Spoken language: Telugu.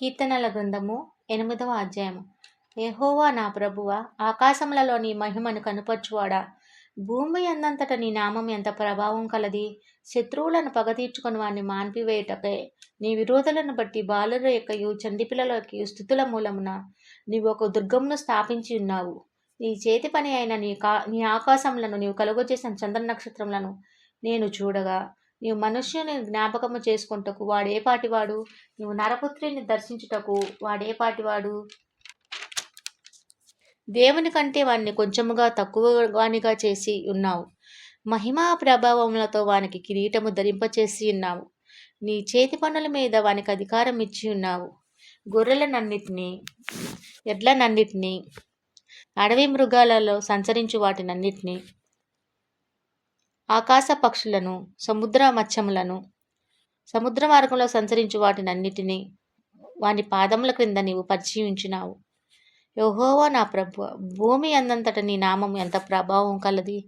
కీర్తనల గ్రంథము ఎనిమిదవ అధ్యాయము. ఎహోవా నా ప్రభువ ఆకాశములలో నీ మహిమను కనుపర్చువాడా? భూమి అందంతట నీ నామం ఎంత ప్రభావం కలది? శత్రువులను పగతీర్చుకుని వాడిని వారిని మాన్పివేయుటకే. నీ విరోధులను బట్టి బాలుర యొక్కయు చంటిపిల్లల స్థుతుల మూలమున నీవు ఒక దుర్గమును స్థాపించి ఉన్నావు. నీ చేతి పని అయిన నీ కా నీ ఆకాశములను నీవు కలుగజేసిన చంద్ర నక్షత్రములను నేను చూడగా నీవు మనుష్యుని జ్ఞాపకము చేసుకుంటకు వాడే పాటివాడు నీవు నరపుత్రిని దర్శించుటకు వాడే పాటివాడు దేవుని కంటే వాడిని కొంచెముగా తక్కువగానిగా చేసి ఉన్నావు. మహిమా ప్రభావములతో వానికి కిరీటము ధరింపచేసి ఉన్నావు. నీ చేతి పనుల మీద వానికి అధికారం ఇచ్చి ఉన్నావు. గొర్రెలనన్నిటినీ ఎడ్లనన్నిటినీ అడవి మృగాలలో సంచరించు వాటినన్నిటినీ ఆకాశ పక్షులను సముద్ర మత్స్యములను సముద్ర మార్గంలో సంచరించు వాటినన్నిటినీ వాని పాదముల క్రింద నీవు పరిచయించినావు యెహోవా నా ప్రభు భూమి అందంతట నీ నామం ఎంత ప్రభావం కలది?